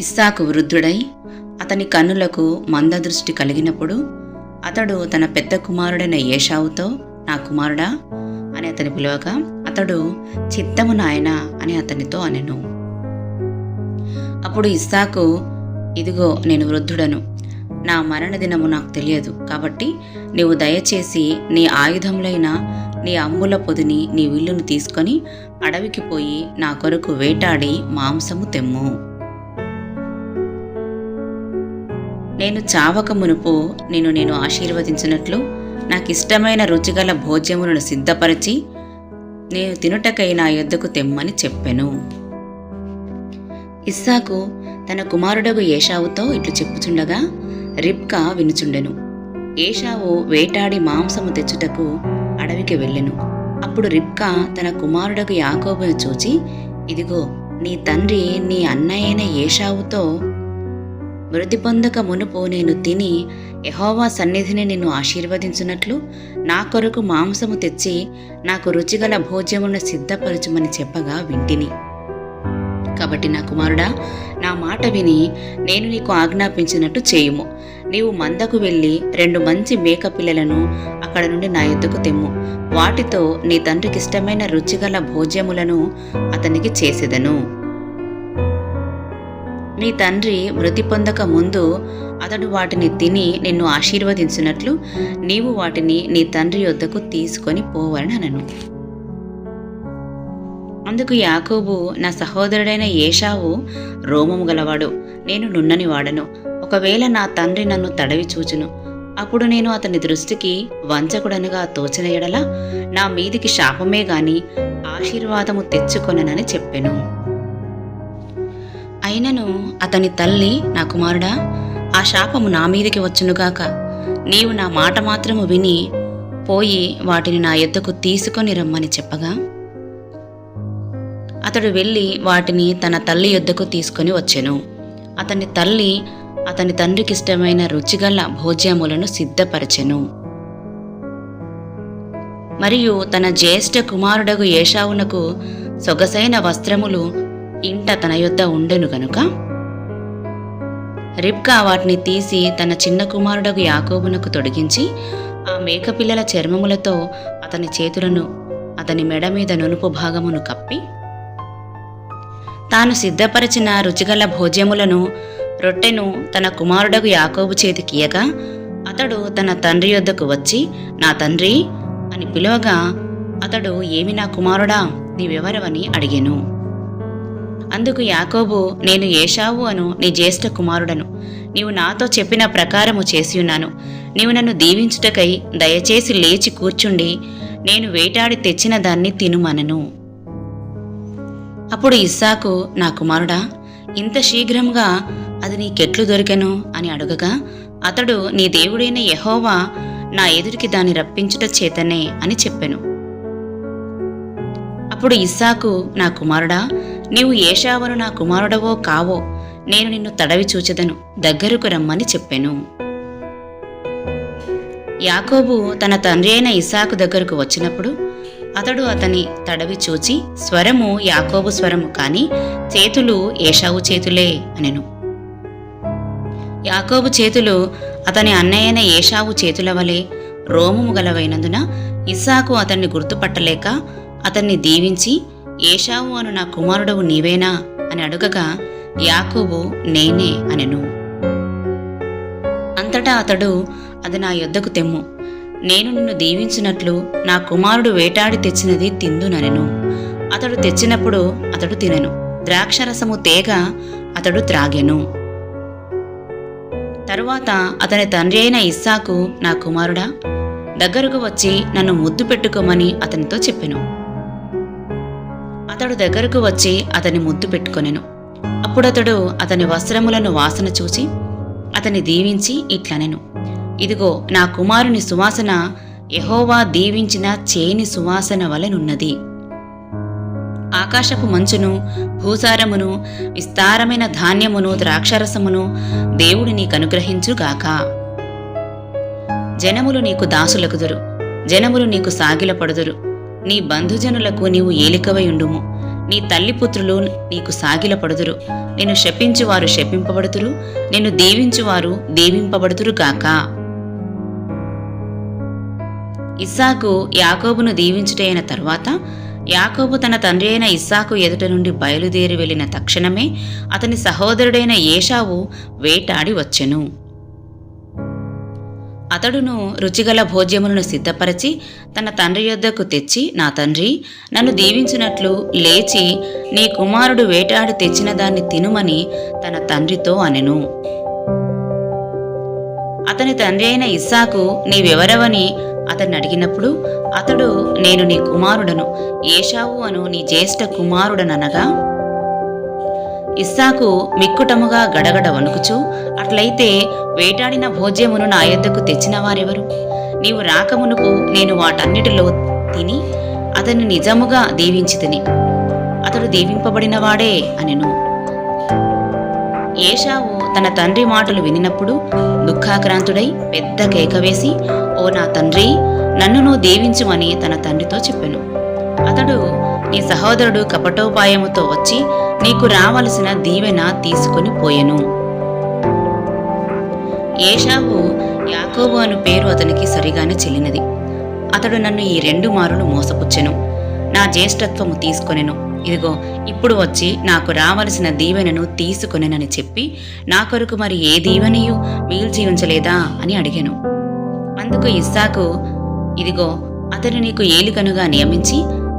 ఇస్సాకు వృద్ధుడై అతని కన్నులకు మందదృష్టి కలిగినప్పుడు అతడు తన పెద్ద కుమారుడైన ఏషావుతో నా కుమారుడా అని అతని పిలవగా అతడు చిత్తము నాయన అని అతనితో అనెను. అప్పుడు ఇస్సాకు ఇదిగో నేను వృద్ధుడను. నా మరణ దినము నాకు తెలియదు. కాబట్టి నీవు దయచేసి నీ ఆయుధములైన నీ అంబుల పొదిని నీ విల్లును తీసుకొని అడవికి పోయి నా కొరకు వేటాడి మాంసము తెమ్ము. నేను చావక మునుపు నేను నేను ఆశీర్వదించినట్లు నాకు ఇష్టమైన రుచిగల భోజ్యములను సిద్ధపరిచి నేను తినుటకై నా యొద్దకు తెమ్మని చెప్పెను. ఇస్సాకు తన కుమారుడగు ఏషావుతో ఇట్లు చెప్పుచుండగా రిబ్కా వినుచుండెను. ఏషావు వేటాడి మాంసము తెచ్చుటకు అడవికి వెళ్ళెను. అప్పుడు రిబ్కా తన కుమారుడకు యాకోబును చూచి ఇదిగో నీ తండ్రి నీ అన్నయ్యైన ఏషావుతో మృతి పొందక మునుపు నేను తిని యహోవా సన్నిధిని నిన్ను ఆశీర్వదించున్నట్లు నా కొరకు మాంసము తెచ్చి నాకు రుచిగల భోజ్యమును సిద్ధపరచుమని చెప్పగా వింటిని. కాబట్టి నా కుమారుడా నా మాట విని నేను నీకు ఆజ్ఞాపించినట్టు చేయుము. నీవు మందకు వెళ్ళి రెండు మంచి మేక పిల్లలను అక్కడ నుండి నా ఎద్దుకు తెమ్ము. వాటితో నీ తండ్రికి ఇష్టమైన రుచిగల భోజ్యములను అతనికి చేసేదను. నీ తండ్రి మృతి పొందక ముందు అతడు వాటిని తిని నిన్ను ఆశీర్వదించినట్లు నీవు వాటిని నీ తండ్రి యొద్దకు తీసుకొని పోవలని అనను. అందుకు యాకోబు నా సహోదరుడైన ఏషావు రోమము గలవాడు నేను నున్నని వాడను. ఒకవేళ నా తండ్రి నన్ను తడవి చూచును అప్పుడు నేను అతని దృష్టికి వంచకుడనుగా తోచిన ఎడల నా మీదికి శాపమే గాని ఆశీర్వాదము తెచ్చుకొననని చెప్పెను. అయినను అతని తల్లి నా కుమారుడా ఆ శాపము నా మీదికి వచ్చునుగాక నీవు నా మాట మాత్రము విని పోయి వాటిని నా ఎద్దకు తీసుకొని రమ్మని చెప్పగా అతడు వెళ్ళి వాటిని తన తల్లి యొద్దకు తీసుకొని వచ్చెను. అతని తల్లి అతని తండ్రికి ఇష్టమైన రుచిగల భోజ్యములను సిద్ధపరచెను. మరియు తన జ్యేష్ఠ కుమారుడగు ఏషావునకు సొగసైన వస్త్రములు ఇంట తన యొద్ద ఉండెను గనుక? రిబ్కా వాటిని తీసి తన చిన్న కుమారుడగు యాకోబునకు తొడిగించి ఆ మేకపిల్లల చర్మములతో అతని చేతులను అతని మెడ మీద నునుపు భాగమును కప్పి తాను సిద్ధపరిచిన రుచిగల భోజ్యములను రొట్టెను తన కుమారుడగు యాకోబు చేతికియగా అతడు తన తండ్రి యొద్దకు వచ్చి నా తండ్రి అని పిలువగా అతడు ఏమి నా కుమారుడా? నీవెవరవని అడిగెను. అందుకు యాకోబు నేను ఏషావు అను నీ జ్యేష్ఠ కుమారుడను. నీవు నాతో చెప్పిన ప్రకారము చేసియున్నాను. నీవు నన్ను దీవించుటకై దయచేసి లేచి కూర్చుండి నేను వేటాడి తెచ్చిన దాన్ని తినుమనను. అప్పుడు ఇస్సాకు నా కుమారుడా ఇంత శీఘ్రంగా అది నీకెట్లు దొరికెను అని అడుగగా అతడు నీ దేవుడైన యహోవా నా ఎదురికి దాన్ని రప్పించుట చేతనే అని చెప్పెను. అప్పుడు ఇస్సాకు నా కుమారుడా నీవు ఏషావను నా కుమారుడవో కావో నేను నిన్ను తడవి చూచెదను దగ్గరకు రమ్మని చెప్పెను. యాకోబు తన తండ్రి అయిన ఇసాకు దగ్గరకు వచ్చినప్పుడు అతడు అతని తడవి చూచి స్వరము యాకోబు స్వరము కాని చేతులు ఏషావు చేతులే అనెను. యాకోబు చేతులు అతని అన్నయ్యైన ఏషావు చేతుల వలె రోమము గలవైనందున ఇస్సాకు అతన్ని గుర్తుపట్టలేక అతన్ని దీవించి ఏషావు అను నా కుమారుడవు నీవేనా? అని అడుగగా యాకోబు నేనే అనెను. అంతటా అతడు అది నా యొద్దకు తెమ్ము. నేను నిన్ను దీవించినట్లు నా కుమారుడు వేటాడి తెచ్చినది తిందుననెను అతడు తెచ్చినప్పుడు అతడు తినెను. ద్రాక్షరసము తేగ అతడు త్రాగెను. తరువాత అతని తండ్రి అయిన ఇస్సాకు నా కుమారుడా దగ్గరకు వచ్చి నన్ను ముద్దు పెట్టుకోమని అతనితో చెప్పెను. అతడు దగ్గరకు వచ్చి అతని ముద్దు పెట్టుకొనెను. అప్పుడతడు అతని వస్త్రములను వాసన చూచి అతని దీవించి ఇట్లనెను. ఇదిగో నా కుమారుని సువాసన యహోవా దీవించిన చేని సువాసన వలెనున్నది. ఆకాశపు మంచును భూసారమును విస్తారమైన ధాన్యమును ద్రాక్షరసమును దేవుడు నీకు అనుగ్రహించుగాక జనములు నీకు దాసులకుదురు జనములు నీకు సాగిలపడుదురు. నీ బంధుజనులకు నీవు ఏలికవై ఉండుము. నీ తల్లి పుత్రులు నీకు సాగిలపడుదురు. నేను శపించువారు శపింపబడుతురు నేను దీవించువారు దీవింపబడుతురు గాక. ఇస్సాకు యాకోబును దీవించుటైన తర్వాత తరువాత యాకోబు తన తండ్రి అయిన ఇస్సాకు ఎదుట నుండి బయలుదేరి వెళ్ళిన తక్షణమే అతని సహోదరుడైన ఏషావు వేటాడి వచ్చెను. అతడును రుచిగల భోజ్యములను సిద్ధపరచి తన తండ్రి యొద్దకు తెచ్చి నా తండ్రి నన్ను దీవించినట్లు లేచి నీ కుమారుడు వేటాడి తెచ్చిన దాన్ని తినుమని తన తండ్రితో అనెను. అతని తండ్రి అయిన ఇస్సాకు నీవెవరవని అతన్ని అడిగినప్పుడు అతడు నేను నీ కుమారుడను ఏషావు అను నీ జ్యేష్ఠ కుమారుడననగా ఇస్సాకు మిక్కుటముగా గడగడ వణుకుచూ అట్లయితే వేటాడిన భోజ్యమును నా యొద్దకు తెచ్చిన వారెవరు? నీవు రాకమునుకు నేను వాటన్నిటిలో తిని అతన్ని నిజముగా దీవించితిని అతడు దీవింపబడినవాడే అనెను. ఏషావు తన తండ్రి మాటలు వినినప్పుడు దుఃఖాక్రాంతుడై పెద్ద కేక వేసి ఓ నా తండ్రి నన్ను నువ్వు దీవించుమని తన తండ్రితో చెప్పెను. అతడు నీ సహోదరుడు కపటోపాయముతో వచ్చి నీకు రావలసిన దీవెన తీసుకుని పోయెను. ఏషావు యాకోబు అను పేరు అతనికి సరిగానే చెల్లినది. అతడు నన్ను ఈ రెండు మారులు మోసపుచ్చెను. నా జ్యేష్ఠత్వము తీసుకొనెను. ఇదిగో ఇప్పుడు వచ్చి నాకు రావలసిన దీవెనను తీసుకొనెనని చెప్పి నా కొరకు మరి ఏ దీవెనయు మిగిల్చి ఉంచలేదా అని అడిగాను. అందుకు ఇస్సాకు ఇదిగో అతడు నీకు ఏలికనుగా నియమించి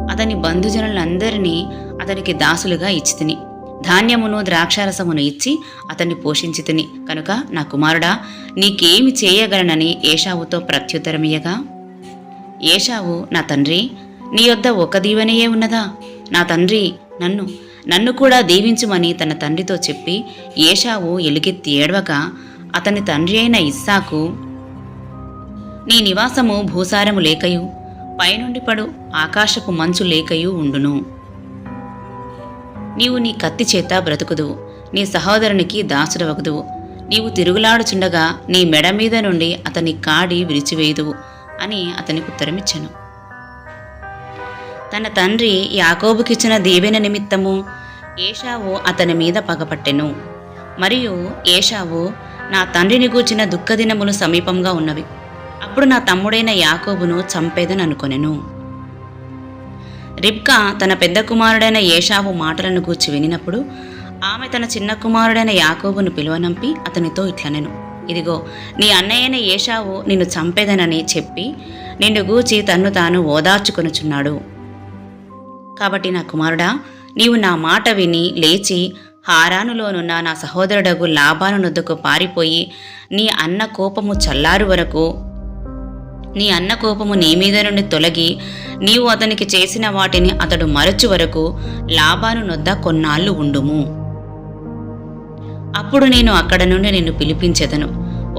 అతని బంధుజనులందరినీ అతనికి దాసులుగా ఇచ్చితిని ధాన్యమును ద్రాక్షారసమును ఇచ్చి అతన్ని పోషించితిని కనుక నా కుమారుడా నీకేమి చేయగలనని ఏషావుతో ప్రత్యుత్తరమియగా ఏషావు నా తండ్రి నీ యొద్ద ఒక దీవెనయే ఉన్నదా? నా తండ్రి నన్ను నన్ను కూడా దీవించుమని తన తండ్రితో చెప్పి ఏషావు ఎలుగెత్తి ఏడవగా అతని తండ్రి అయిన ఇస్సాకు నీ నివాసము భూసారము లేకయు. పైనుండి పడు ఆకాశపు మంచు లేకయు ఉండును. నీవు నీ కత్తి చేత బ్రతుకుదు నీ సహోదరునికి దాసుడవగదు. నీవు తిరుగులాడుచుండగా నీ మెడ మీద నుండి అతని కాడి విరిచివేయదు అని అతనికి ఉత్తరమిచ్చాను. తన తండ్రి యాకోబుకిచ్చిన దీవెన నిమిత్తము ఏషావు అతని మీద పగపట్టెను. మరియు ఏషావు నా తండ్రిని గూర్చిన దుఃఖదినములు సమీపంగా ఉన్నవి. అప్పుడు నా తమ్ముడైన యాకోబును చంపేదననుకొనెను రిబ్కా తన పెద్ద కుమారుడైన ఏషావు మాటలను గూర్చి వినినప్పుడు ఆమె తన చిన్న కుమారుడైన యాకోబును పిలువనంపి అతనితో ఇట్లనెను. ఇదిగో నీ అన్నయ్యైన ఏషావు నిన్ను చంపేదనని చెప్పి నిన్ను గూచి తన్ను తాను ఓదార్చుకొనుచున్నాడు. కాబట్టి నా కుమారుడా నీవు నా మాట విని లేచి హారానులోనున్న నా సహోదరుడగు లాభాను నొద్దుకు పారిపోయి నీ అన్న కోపము చల్లారు వరకు నీ అన్న కోపము నీ మీద నుండి తొలగి నీవు అతనికి చేసిన వాటిని అతడు మరచు వరకు లాభాను నొద్ద కొన్నాళ్ళు ఉండుము. అప్పుడు నేను అక్కడ నుండి నిన్ను పిలిపించెదను.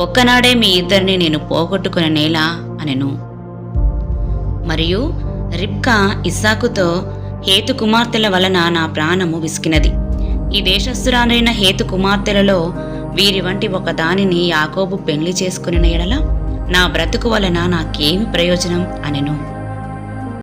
ఒక్కనాడే మీ ఇద్దరిని నేను పోగొట్టుకున్న నేల అనెను. మరియు రిబ్కా ఇస్సాకుతో హేతు కుమార్తెల వలన నా ప్రాణము విసికినది. ఈ దేశస్థురాలైన హేతు కుమార్తెలలో వీరి వంటి ఒక దానిని యాకోబు పెళ్ళి చేసుకుని ఎడలా నా బ్రతుకు వలన నాకేమి ప్రయోజనం అనెను.